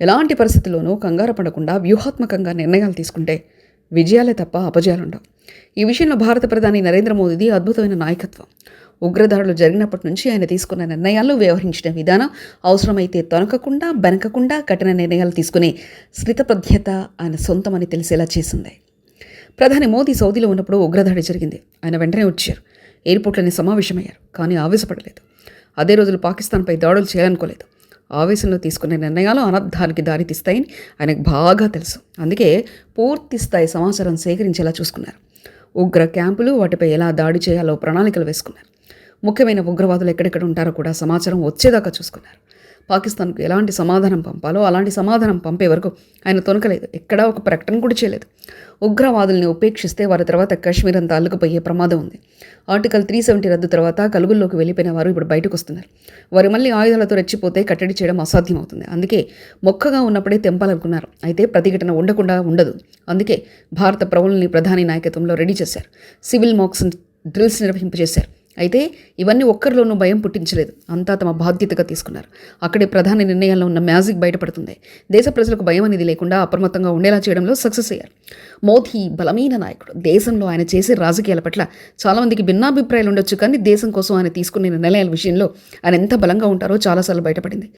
ఎలాంటి పరిస్థితుల్లోనూ కంగారు పడకుండా వ్యూహాత్మకంగా నిర్ణయాలు తీసుకుంటే విజయాలే తప్ప అపజయాలు ఉండవు ఈ విషయంలో భారత ప్రధాని నరేంద్ర మోదీది అద్భుతమైన నాయకత్వం. ఉగ్రదాడులు జరిగినప్పటి నుంచి ఆయన తీసుకున్న నిర్ణయాలు వ్యవహరించిన విధానం అవసరమైతే తొనకకుండా బెనకకుండా కఠిన నిర్ణయాలు తీసుకునే స్థితప్రజ్ఞత ఆయన సొంతమని తెలిసేలా చేసింది. ప్రధాని మోదీ సౌదీలో ఉన్నప్పుడు ఉగ్రదాడి జరిగింది. ఆయన వెంటనే వచ్చారు. ఎయిర్పోర్ట్లోనే సమావేశమయ్యారు కానీ ఆవేశపడలేదు. అదే రోజులు పాకిస్తాన్పై దాడులు చేయాలనుకోలేదు. ఆవేశంలో తీసుకునే నిర్ణయాలు అనర్థానికి దారితీస్తాయని ఆయనకు బాగా తెలుసు. అందుకే పూర్తి స్థాయి సమాచారం సేకరించేలా చూసుకున్నారు. ఉగ్ర క్యాంపులు వాటిపై ఎలా దాడి చేయాలో ప్రణాళికలు వేసుకున్నారు. ముఖ్యమైన ఉగ్రవాదులు ఎక్కడెక్కడ ఉంటారో కూడా సమాచారం వచ్చేదాకా చూసుకున్నారు. పాకిస్తాన్కు ఎలాంటి సమాధానం పంపాలో అలాంటి సమాధానం పంపే వరకు ఆయన తొనకలేదు. ఎక్కడా ఒక ప్రకటన కూడా చేయలేదు. ఉగ్రవాదుల్ని ఉపేక్షిస్తే వారి తర్వాత కాశ్మీర్ అంతా అల్లుకుపోయే ప్రమాదం ఉంది. ఆర్టికల్ త్రీ సెవెంటీ రద్దు తర్వాత కలుగుల్లోకి వెళ్ళిపోయిన వారు ఇప్పుడు బయటకు వస్తున్నారు. వారు మళ్ళీ ఆయుధాలతో రెచ్చిపోతే కట్టడి చేయడం అసాధ్యం అవుతుంది అందుకే మొక్కగా ఉన్నప్పుడే తెంపాలనుకున్నారు. అయితే ప్రతిఘటన ఉండకుండా ఉండదు. అందుకే భారత ప్రవుల్ని ప్రధాని నాయకత్వంలో రెడీ చేశారు. సివిల్ మాక్స్ డ్రిల్స్ నిర్వహింపజేశారు. అయితే ఇవన్నీ ఒక్కరిలోనూ భయం పుట్టించలేదు. అంతా తమ బాధ్యతగా తీసుకున్నారు. అక్కడే ప్రధాన నిర్ణయాల్లో ఉన్న మ్యాజిక్ బయటపడుతుంది. దేశ ప్రజలకు భయం అనేది లేకుండా అప్రమత్తంగా ఉండేలా చేయడంలో సక్సెస్ అయ్యారు. మోదీ బలమైన నాయకుడు. దేశంలో ఆయన చేసే రాజకీయాల పట్ల చాలామందికి భిన్నాభిప్రాయాలు ఉండొచ్చు కానీ దేశం కోసం ఆయన తీసుకునే నిర్ణయాల విషయంలో ఆయన ఎంత బలంగా ఉంటారో చాలాసార్లు బయటపడింది.